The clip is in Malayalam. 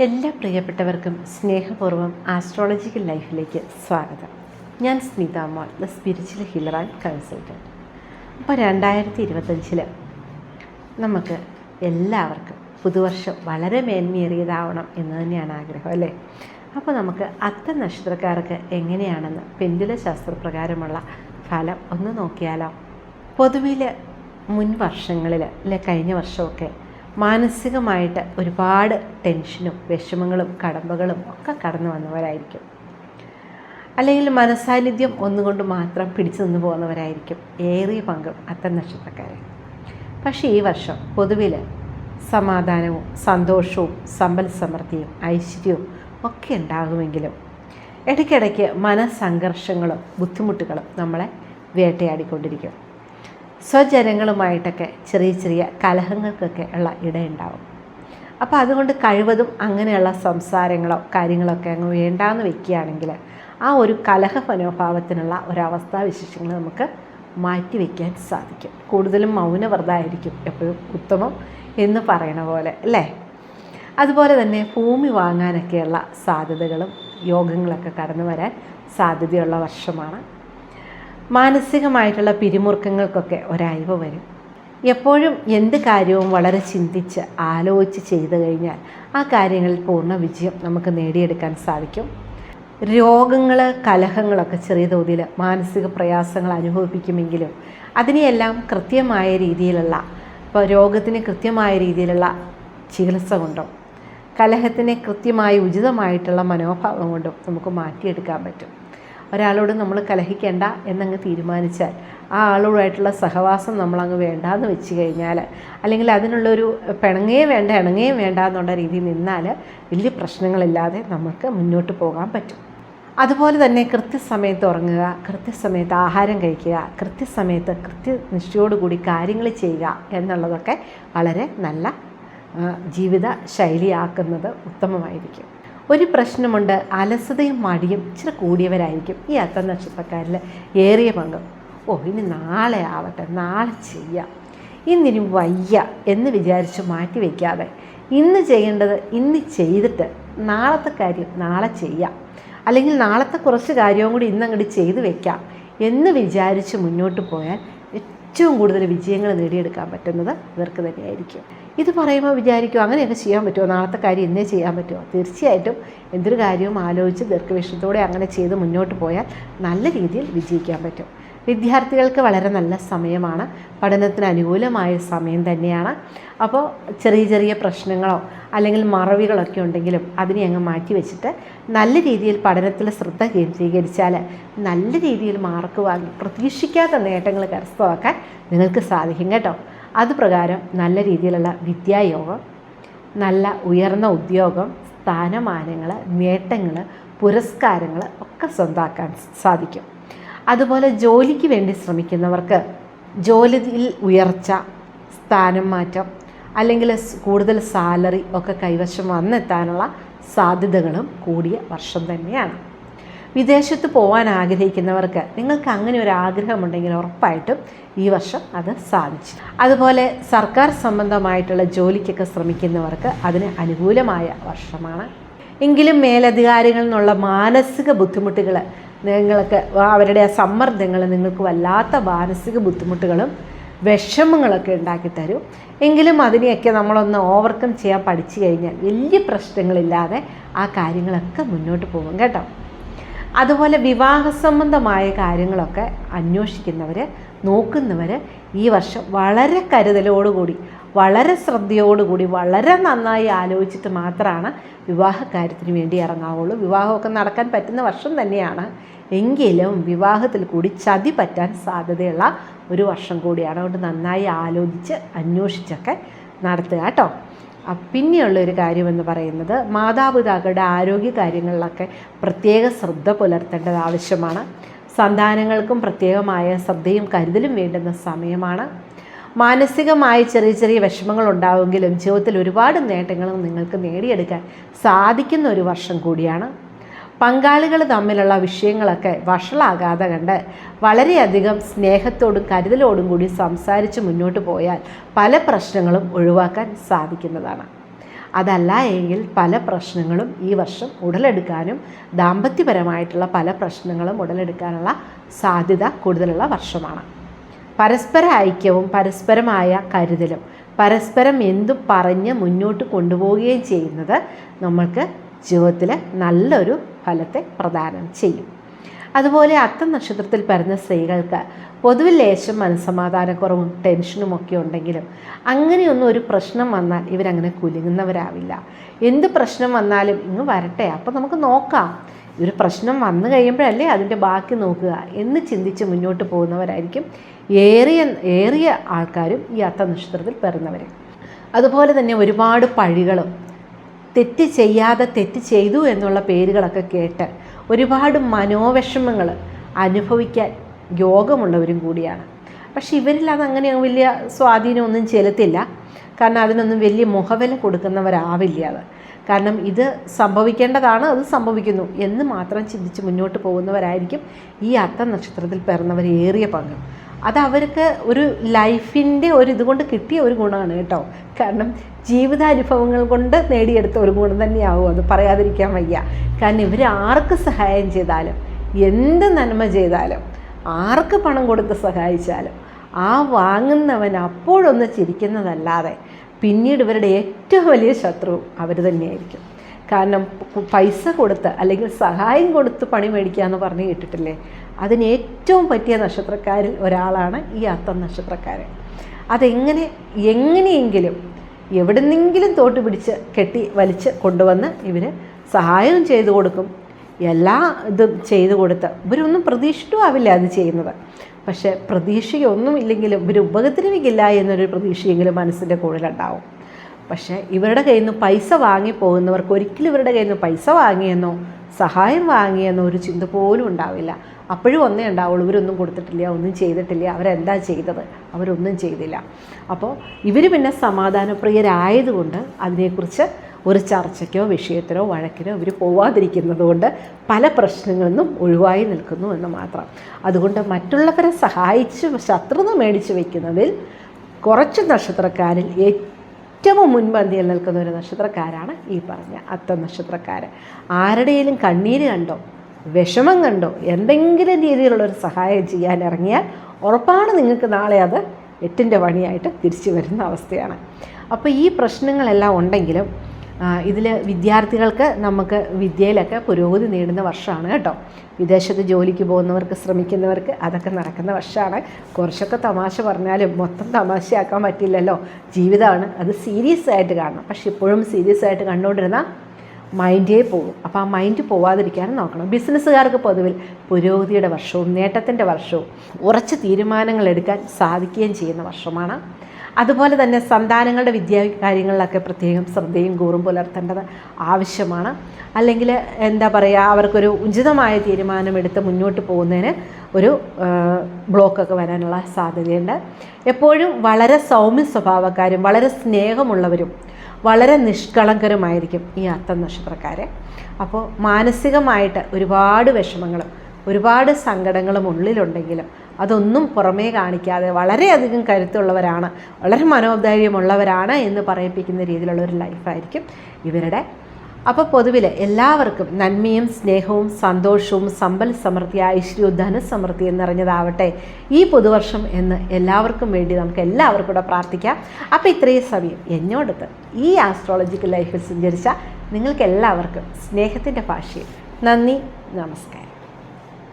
എല്ലാ പ്രിയപ്പെട്ടവർക്കും സ്നേഹപൂർവം ആസ്ട്രോളജിക്കൽ ലൈഫിലേക്ക് സ്വാഗതം. ഞാൻ Smitha Mol the spiritual healer and consultant അപ്പോൾ രണ്ടായിരത്തി ഇരുപത്തഞ്ചിൽ നമുക്ക് എല്ലാവർക്കും പുതുവർഷം വളരെ മേന്മയേറിയതാവണം എന്ന് തന്നെയാണ് ആഗ്രഹം അല്ലേ? അപ്പോൾ നമുക്ക് അത്ത നക്ഷത്രക്കാർക്ക് എങ്ങനെയാണെന്ന് പെന്തുല ശാസ്ത്രപ്രകാരമുള്ള ഫലം ഒന്ന് നോക്കിയാലോ? പൊതുവിൽ മുൻ വർഷങ്ങളിൽ അല്ലെ കഴിഞ്ഞ വർഷമൊക്കെ മാനസികമായിട്ട് ഒരുപാട് ടെൻഷനും വിഷമങ്ങളും കടമ്പകളും ഒക്കെ കടന്നു വന്നവരായിരിക്കും. അല്ലെങ്കിൽ മനസാന്നിധ്യം ഒന്നുകൊണ്ട് മാത്രം പിടിച്ചു നിന്ന് പോകുന്നവരായിരിക്കും ഏറിയ പങ്കും അത്തം നക്ഷത്രക്കാരെ പക്ഷേ ഈ വർഷം പൊതുവിൽ സമാധാനവും സന്തോഷവും സമ്പൽ സമൃദ്ധിയും ഐശ്വര്യവും ഒക്കെ ഉണ്ടാകുമെങ്കിലും ഇടയ്ക്കിടയ്ക്ക് മനസ്സംഘർഷങ്ങളും ബുദ്ധിമുട്ടുകളും നമ്മളെ വേട്ടയാടിക്കൊണ്ടിരിക്കും. സ്വജനങ്ങളുമായിട്ടൊക്കെ ചെറിയ ചെറിയ കലഹങ്ങൾക്കൊക്കെ ഉള്ള ഇടയുണ്ടാവും. അപ്പോൾ അതുകൊണ്ട് കഴിവതും അങ്ങനെയുള്ള സംസാരങ്ങളോ കാര്യങ്ങളൊക്കെ അങ്ങ് വേണ്ടാന്ന് വെക്കുകയാണെങ്കിൽ ആ ഒരു കലഹ മനോഭാവത്തിനുള്ള ഒരവസ്ഥാവിശേഷങ്ങൾ നമുക്ക് മാറ്റി വയ്ക്കാൻ സാധിക്കും. കൂടുതലും മൗനവ്രതമായിരിക്കും എപ്പോഴും ഉത്തമം എന്ന് പറയണ പോലെ അല്ലേ? അതുപോലെ തന്നെ ഭൂമി വാങ്ങാനൊക്കെയുള്ള സാധ്യതകളും യോഗങ്ങളൊക്കെ കടന്നു വരാൻ സാധ്യതയുള്ള വർഷമാണ് മാനസികമായിട്ടുള്ള പിരിമുറുക്കങ്ങൾക്കൊക്കെ ഒരയവ് വരും. എപ്പോഴും എന്ത് കാര്യവും വളരെ ചിന്തിച്ച് ആലോചിച്ച് ചെയ്തു കഴിഞ്ഞാൽ ആ കാര്യങ്ങളിൽ പൂർണ വിജയം നമുക്ക് നേടിയെടുക്കാൻ സാധിക്കും. രോഗങ്ങൾ കലഹങ്ങളൊക്കെ ചെറിയ തോതിൽ മാനസിക പ്രയാസങ്ങൾ അനുഭവിപ്പിക്കുമെങ്കിലും അതിനെയെല്ലാം കൃത്യമായ രീതിയിലുള്ള ഇപ്പോൾ രോഗത്തിന് കൃത്യമായ രീതിയിലുള്ള ചികിത്സ കൊണ്ടും കലഹത്തിനെ കൃത്യമായി ഉചിതമായിട്ടുള്ള മനോഭാവം കൊണ്ടും നമുക്ക് മാറ്റിയെടുക്കാൻ പറ്റും. ഒരാളോട് നമ്മൾ കലഹിക്കേണ്ട എന്നങ്ങ് തീരുമാനിച്ചാൽ ആ ആളോടായിട്ടുള്ള സഹവാസം നമ്മളങ്ങ് വേണ്ടാന്ന് വെച്ച് കഴിഞ്ഞാൽ അല്ലെങ്കിൽ അതിനുള്ളൊരു പിണങ്ങേ വേണ്ട ഇണങ്ങേ വേണ്ട എന്നുള്ള രീതിയിൽ നിന്നാൽ വലിയ പ്രശ്നങ്ങളില്ലാതെ നമുക്ക് മുന്നോട്ട് പോകാൻ പറ്റും. അതുപോലെ തന്നെ കൃത്യസമയത്ത് ഉറങ്ങുക കൃത്യസമയത്ത് ആഹാരം കഴിക്കുക കൃത്യസമയത്ത് കൃത്യനിഷ്ഠയോടുകൂടി കാര്യങ്ങൾ ചെയ്യുക എന്നുള്ളതൊക്കെ വളരെ നല്ല ജീവിത ശൈലിയാക്കുന്നത് ഉത്തമമായിരിക്കും. ഒരു പ്രശ്നമുണ്ട് അലസതയും മടിയും ഇച്ചിരി കൂടിയവരായിരിക്കും ഈ അത്ത നക്ഷത്രക്കാരിൽ ഏറിയ പങ്കും. ഓ ഇനി നാളെ ആവട്ടെ നാളെ ചെയ്യാം. ഇന്നിനി വയ്യ എന്ന് വിചാരിച്ച് മാറ്റി വയ്ക്കാതെ ഇന്ന് ചെയ്യേണ്ടത് ഇന്ന് ചെയ്തിട്ട് നാളത്തെ കാര്യം നാളെ ചെയ്യാം. അല്ലെങ്കിൽ നാളത്തെ കുറച്ച് കാര്യവും കൂടി ഇന്നങ്ങോട്ട് ചെയ്ത് വെക്കാം എന്ന് വിചാരിച്ച് മുന്നോട്ട് പോയാൽ ഏറ്റവും കൂടുതൽ വിജയങ്ങൾ നേടിയെടുക്കാൻ പറ്റുന്നത് ഇവർക്ക് തന്നെയായിരിക്കും. ഇത് പറയുമ്പോൾ വിചാരിക്കും അങ്ങനെയൊക്കെ ചെയ്യാൻ പറ്റുമോ? നാളത്തെ കാര്യം എന്നേ ചെയ്യാൻ പറ്റുമോ? തീർച്ചയായിട്ടും എന്തൊരു കാര്യവും ആലോചിച്ച് ദീർഘവീക്ഷണത്തോടെ അങ്ങനെ ചെയ്ത് മുന്നോട്ട് പോയാൽ നല്ല രീതിയിൽ വിജയിക്കാൻ പറ്റും. വിദ്യാർത്ഥികൾക്ക് വളരെ നല്ല സമയമാണ്. പഠനത്തിന് അനുകൂലമായ സമയം തന്നെയാണ്. അപ്പോൾ ചെറിയ ചെറിയ പ്രശ്നങ്ങളോ അല്ലെങ്കിൽ മറവികളൊക്കെ ഉണ്ടെങ്കിലും അതിനെ അങ്ങ് മാറ്റി വെച്ചിട്ട് നല്ല രീതിയിൽ പഠനത്തിൽ ശ്രദ്ധ കേന്ദ്രീകരിച്ചാൽ നല്ല രീതിയിൽ മാർക്ക് വാങ്ങി പ്രതീക്ഷിക്കാത്ത നേട്ടങ്ങൾ കരസ്ഥമാക്കാൻ നിങ്ങൾക്ക് സാധിക്കും കേട്ടോ. അതുപ്രകാരം നല്ല രീതിയിലുള്ള വിദ്യായോഗം നല്ല ഉയർന്ന ഉദ്യോഗം സ്ഥാനമാനങ്ങൾ നേട്ടങ്ങൾ പുരസ്കാരങ്ങൾ ഒക്കെ സ്വന്തമാക്കാൻ സാധിക്കും. അതുപോലെ ജോലിക്ക് വേണ്ടി ശ്രമിക്കുന്നവർക്ക് ജോലിയിൽ ഉയർച്ച സ്ഥാനം മാറ്റം അല്ലെങ്കിൽ കൂടുതൽ സാലറി ഒക്കെ കൈവശം വന്നെത്താനുള്ള സാധ്യതകളും കൂടിയ വർഷം തന്നെയാണ്. വിദേശത്ത് പോകാൻ ആഗ്രഹിക്കുന്നവർക്ക് നിങ്ങൾക്ക് അങ്ങനെ ഒരു ആഗ്രഹമുണ്ടെങ്കിൽ ഉറപ്പായിട്ടും ഈ വർഷം അത് സാധിച്ചു. അതുപോലെ സർക്കാർ സംബന്ധമായിട്ടുള്ള ജോലിക്കൊക്കെ ശ്രമിക്കുന്നവർക്ക് അതിന് അനുകൂലമായ വർഷമാണ്. എങ്കിലും മേലധികാരികളിൽ നിന്നുള്ള മാനസിക ബുദ്ധിമുട്ടുകൾ നിങ്ങൾക്ക് അവരുടെ ആ സമ്മർദ്ദങ്ങൾ നിങ്ങൾക്ക് വല്ലാത്ത മാനസിക ബുദ്ധിമുട്ടുകളും വിഷമങ്ങളൊക്കെ ഉണ്ടാക്കി തരും. എങ്കിലും അതിനെയൊക്കെ നമ്മളൊന്ന് ഓവർകം ചെയ്യാൻ പഠിച്ചു കഴിഞ്ഞാൽ വലിയ പ്രശ്നങ്ങളില്ലാതെ ആ കാര്യങ്ങളൊക്കെ മുന്നോട്ട് പോകും കേട്ടോ. അതുപോലെ വിവാഹ സംബന്ധമായ കാര്യങ്ങളൊക്കെ അന്വേഷിക്കുന്നവർ നോക്കുന്നവർ ഈ വർഷം വളരെ കരുതലോടുകൂടി വളരെ ശ്രദ്ധയോടുകൂടി വളരെ നന്നായി ആലോചിച്ചിട്ട് മാത്രമാണ് വിവാഹ കാര്യത്തിന് വേണ്ടി ഇറങ്ങാവുള്ളൂ. വിവാഹമൊക്കെ നടക്കാൻ പറ്റുന്ന വർഷം തന്നെയാണ്. എങ്കിലും വിവാഹത്തിൽ കൂടി ചതി പറ്റാൻ സാധ്യതയുള്ള ഒരു വർഷം കൂടിയാണ്. അതുകൊണ്ട് നന്നായി ആലോചിച്ച് അന്വേഷിച്ചൊക്കെ നടത്തുക കേട്ടോ. പിന്നെയുള്ളൊരു കാര്യമെന്ന് പറയുന്നത് മാതാപിതാക്കളുടെ ആരോഗ്യ കാര്യങ്ങളിലൊക്കെ പ്രത്യേക ശ്രദ്ധ പുലർത്തേണ്ടത് ആവശ്യമാണ്. സന്താനങ്ങൾക്കും പ്രത്യേകമായ ശ്രദ്ധയും കരുതലും വേണ്ടുന്ന സമയമാണ്. മാനസികമായി ചെറിയ ചെറിയ വിഷമങ്ങൾ ഉണ്ടാവുമെങ്കിലും ജീവിതത്തിൽ ഒരുപാട് നേട്ടങ്ങളും നിങ്ങൾക്ക് നേടിയെടുക്കാൻ സാധിക്കുന്ന ഒരു വർഷം കൂടിയാണ്. പങ്കാളികൾ തമ്മിലുള്ള വിഷയങ്ങളൊക്കെ വഷളാകാതെ കണ്ട് വളരെയധികം സ്നേഹത്തോടും കരുതലോടും കൂടി സംസാരിച്ച് മുന്നോട്ട് പോയാൽ പല പ്രശ്നങ്ങളും ഒഴിവാക്കാൻ സാധിക്കുന്നതാണ്. അതല്ല എങ്കിൽ പല പ്രശ്നങ്ങളും ഈ വർഷം ഉടലെടുക്കാനും ദാമ്പത്യപരമായിട്ടുള്ള പല പ്രശ്നങ്ങളും ഉടലെടുക്കാനുള്ള സാധ്യത കൂടുതലുള്ള വർഷമാണ്. പരസ്പര ഐക്യവും പരസ്പരമായ കരുതലും. പരസ്പരം എന്തു പറഞ്ഞ് മുന്നോട്ട് കൊണ്ടുപോവുകയും ചെയ്യുന്നത് നമ്മൾക്ക് ജീവിതത്തിൽ നല്ലൊരു ഫലത്തെ പ്രദാനം ചെയ്യും. അതുപോലെ അത്തം നക്ഷത്രത്തിൽ പരുന്ന സ്ത്രീകൾക്ക് പൊതുവിൽ ലേശം മനസ്സമാധാനക്കുറവും ടെൻഷനും ഒക്കെ ഉണ്ടെങ്കിലും അങ്ങനെയൊന്നും ഒരു പ്രശ്നം വന്നാൽ ഇവരങ്ങനെ കുലുങ്ങുന്നവരാവില്ല. എന്ത് പ്രശ്നം വന്നാലും ഇങ്ങ് വരട്ടെ അപ്പോൾ നമുക്ക് നോക്കാം. ഒരു പ്രശ്നം വന്നു കഴിയുമ്പോഴല്ലേ അതിന്റെ ബാക്കി നോക്കുക എന്ന് ചിന്തിച്ച് മുന്നോട്ട് പോകുന്നവരായിരിക്കും ഏറിയ ഏറിയ ആൾക്കാരും ഈ അത്ത നക്ഷത്രത്തിൽ പിറന്നവർ അതുപോലെ തന്നെ ഒരുപാട് പഴികളും തെറ്റ് ചെയ്യാതെ തെറ്റ് ചെയ്തു എന്നുള്ള പേരുകളൊക്കെ കേട്ട് ഒരുപാട് മനോവിഷമങ്ങൾ അനുഭവിക്കാൻ യോഗമുള്ളവരും കൂടിയാണ്. പക്ഷെ ഇവരിൽ അത് അങ്ങനെ വലിയ സ്വാധീനമൊന്നും ചെലുത്തില്ല. കാരണം അതിനൊന്നും വലിയ മുഖവില കൊടുക്കുന്നവരാവില്ല അത്. കാരണം ഇത് സംഭവിക്കേണ്ടതാണ് അത് സംഭവിക്കുന്നു എന്ന് മാത്രം ചിന്തിച്ച് മുന്നോട്ട് പോകുന്നവരായിരിക്കും ഈ അത്ത നക്ഷത്രത്തിൽ പിറന്നവർ ഏറിയ പങ്ക്. അത് അവർക്ക് ഒരു ലൈഫിന്റെ ഒരു ഇതുകൊണ്ട് കിട്ടിയ ഒരു ഗുണമാണ് കേട്ടോ. കാരണം ജീവിതാനുഭവങ്ങൾ കൊണ്ട് നേടിയെടുത്ത ഒരു ഗുണം തന്നെയാവും അത് പറയാതിരിക്കാൻ വയ്യ. കാരണം ഇവർ ആർക്ക് സഹായം ചെയ്താലും എന്ത് നന്മ ചെയ്താലും ആർക്ക് പണം കൊടുത്ത് സഹായിച്ചാലും ആ വാങ്ങുന്നവൻ അപ്പോഴൊന്ന് ചിരിക്കുന്നതല്ലാതെ പിന്നീട് ഇവരുടെ ഏറ്റവും വലിയ ശത്രു അവർ തന്നെയായിരിക്കും. കാരണം പൈസ കൊടുത്ത് അല്ലെങ്കിൽ സഹായം കൊടുത്ത് പണി മേടിക്കുക എന്ന് പറഞ്ഞ് കേട്ടിട്ടില്ലേ? അതിന് ഏറ്റവും പറ്റിയ നക്ഷത്രക്കാരിൽ ഒരാളാണ് ഈ അത്തം നക്ഷത്രക്കാരൻ. അതെങ്ങനെ എങ്ങനെയെങ്കിലും എവിടുന്നെങ്കിലും തോട്ട് പിടിച്ച് കെട്ടി വലിച്ച് കൊണ്ടുവന്ന് ഇവർ സഹായം ചെയ്തു കൊടുക്കും. എല്ലാ ഇതും ചെയ്തു കൊടുത്ത് ഇവരൊന്നും പ്രതീക്ഷിച്ചിട്ടും ആവില്ല അത് ചെയ്യുന്നത്. പക്ഷേ പ്രതീക്ഷയൊന്നും ഇല്ലെങ്കിലും ഇവർ ഉപദ്രവിക്കില്ല എന്നൊരു പ്രതീക്ഷയെങ്കിലും മനസ്സിന്റെ കൂടുതലുണ്ടാവും പക്ഷേ ഇവരുടെ കയ്യിൽ നിന്ന് പൈസ വാങ്ങി പോകുന്നവർക്ക് ഒരിക്കലും ഇവരുടെ കയ്യിൽ നിന്ന് പൈസ വാങ്ങിയെന്നോ സഹായം വാങ്ങിയെന്നോ ഒരു ചിന്ത പോലും ഉണ്ടാവില്ല. അപ്പോഴും ഒന്നേ ഉണ്ടാവുള്ളൂ. ഇവരൊന്നും കൊടുത്തിട്ടില്ല ഒന്നും ചെയ്തിട്ടില്ല. അവരെന്താ ചെയ്തത്? അവരൊന്നും ചെയ്തില്ല. അപ്പോൾ ഇവർ പിന്നെ സമാധാനപ്രിയരായതുകൊണ്ട് അതിനെക്കുറിച്ച് ഒരു ചർച്ചയ്ക്കോ വിഷയത്തിനോ വഴക്കിനോ ഇവർ പോവാതിരിക്കുന്നതുകൊണ്ട് പല പ്രശ്നങ്ങളിൽ നിന്നും ഒഴിവായി നിൽക്കുന്നു എന്ന് മാത്രം. അതുകൊണ്ട് മറ്റുള്ളവരെ സഹായിച്ച് ശത്രുത മേടിച്ച് വയ്ക്കുന്നതിൽ കുറച്ച് നക്ഷത്രക്കാരിൽ ഏറ്റവും മുൻപന്തിയിൽ നിൽക്കുന്ന ഒരു നക്ഷത്രക്കാരാണ് ഈ പറഞ്ഞ അത്ത നക്ഷത്രക്കാർ ആരുടെയും കണ്ണീര് കണ്ടോ വിഷമം കണ്ടോ എന്തെങ്കിലും രീതിയിലുള്ള ഒരു സഹായം ചെയ്യാൻ ഇറങ്ങിയാൽ ഉറപ്പാണ് നിങ്ങൾക്ക് നാളെ അത് എട്ടിന്റെ പണിയായിട്ട് തിരിച്ചു വരുന്ന അവസ്ഥയാണ്. അപ്പോൾ ഈ പ്രശ്നങ്ങളെല്ലാം ഉണ്ടെങ്കിലും ഇതിൽ വിദ്യാർത്ഥികൾക്ക് നമുക്ക് വിദ്യയിലൊക്കെ പുരോഗതി നേടുന്ന വർഷമാണ് കേട്ടോ. വിദേശത്ത് ജോലിക്ക് പോകുന്നവർക്ക് ശ്രമിക്കുന്നവർക്ക് അതൊക്കെ നടക്കുന്ന വർഷമാണ്. കുറച്ചൊക്കെ തമാശ പറഞ്ഞാലും മൊത്തം തമാശയാക്കാൻ പറ്റില്ലല്ലോ. ജീവിതമാണ്. അത് സീരിയസ് ആയിട്ട് കാണണം. പക്ഷെ ഇപ്പോഴും സീരിയസ് ആയിട്ട് കണ്ടുകൊണ്ടിരുന്ന മൈൻഡേ പോകും. അപ്പോൾ ആ മൈൻഡ് പോവാതിരിക്കാനും നോക്കണം. ബിസിനസ്സുകാർക്ക് പൊതുവിൽ പുരോഗതിയുടെ വർഷവും നേട്ടത്തിന്റെ വർഷവും ഉറച്ച തീരുമാനങ്ങൾ എടുക്കാൻ സാധിക്കുകയും ചെയ്യുന്ന വർഷമാണ്. അതുപോലെ തന്നെ സന്താനങ്ങളുടെ വിദ്യാ കാര്യങ്ങളിലൊക്കെ പ്രത്യേകം ശ്രദ്ധയും കൂറും പുലർത്തേണ്ടത് ആവശ്യമാണ്. അല്ലെങ്കിൽ എന്താ പറയുക അവർക്കൊരു ഉചിതമായ തീരുമാനമെടുത്ത് മുന്നോട്ട് പോകുന്നതിന് ഒരു ബ്ലോക്കൊക്കെ വരാനുള്ള സാധ്യതയുണ്ട്. എപ്പോഴും വളരെ സൗമ്യ സ്വഭാവക്കാരും വളരെ സ്നേഹമുള്ളവരും വളരെ നിഷ്കളങ്കരുമായിരിക്കും ഈ അത്തം നക്ഷത്രക്കാരെ. അപ്പോൾ മാനസികമായിട്ട് ഒരുപാട് വിഷമങ്ങളും ഒരുപാട് സങ്കടങ്ങളും ഉള്ളിലുണ്ടെങ്കിലും അതൊന്നും പുറമേ കാണിക്കാതെ വളരെയധികം കരുത്തുള്ളവരാണ് വളരെ മനോധൈര്യമുള്ളവരാണ് എന്ന് പറയിപ്പിക്കുന്ന രീതിയിലുള്ള ഒരു ലൈഫായിരിക്കും ഇവരുടെ. അപ്പോൾ പൊതുവിൽ എല്ലാവർക്കും നന്മയും സ്നേഹവും സന്തോഷവും സമ്പൽ സമൃദ്ധി ഐശ്വര്യവും ധനസമൃദ്ധി നിറഞ്ഞതാവട്ടെ ഈ പുതുവർഷം എന്ന് എല്ലാവർക്കും വേണ്ടി നമുക്ക് എല്ലാവർക്കും കൂടെ പ്രാർത്ഥിക്കാം. അപ്പോൾ ഇത്രയും സമയം എന്നോടത്ത് ഈ ആസ്ട്രോളജിക്കൽ ലൈഫിൽ സഞ്ചരിച്ച നിങ്ങൾക്ക് എല്ലാവർക്കും സ്നേഹത്തിന്റെ ഭാഷയിൽ നന്ദി നമസ്കാരം.